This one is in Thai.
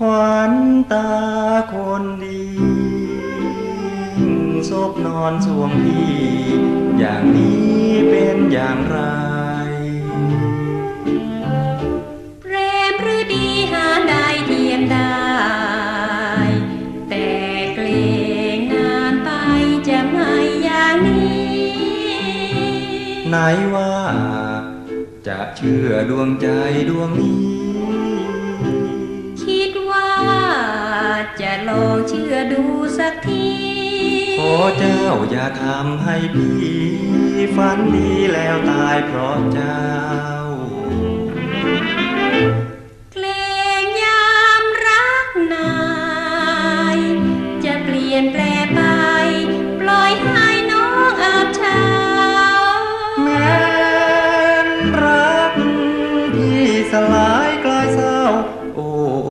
ขวัญตาคนดีศพนอนสวงพี่ อย่างนี้เป็นอย่างไรเปรมหรือดีหาได้เทียมได้ แต่เกรงนานไปจะไม่อย่างนี้ ไหนว่า จะเชื่อดวงใจดวงนี้ จะลอเชื่อดูสักที ขอเจ้าอย่าทำให้พี่ฝันดีแล้วตายเพราะเจ้าเพลงยามรักนาย จะเปลี่ยนแปลไป ปล่อยให้น้องอาบเช้าแมนรักพี่สลายกลายเศร้า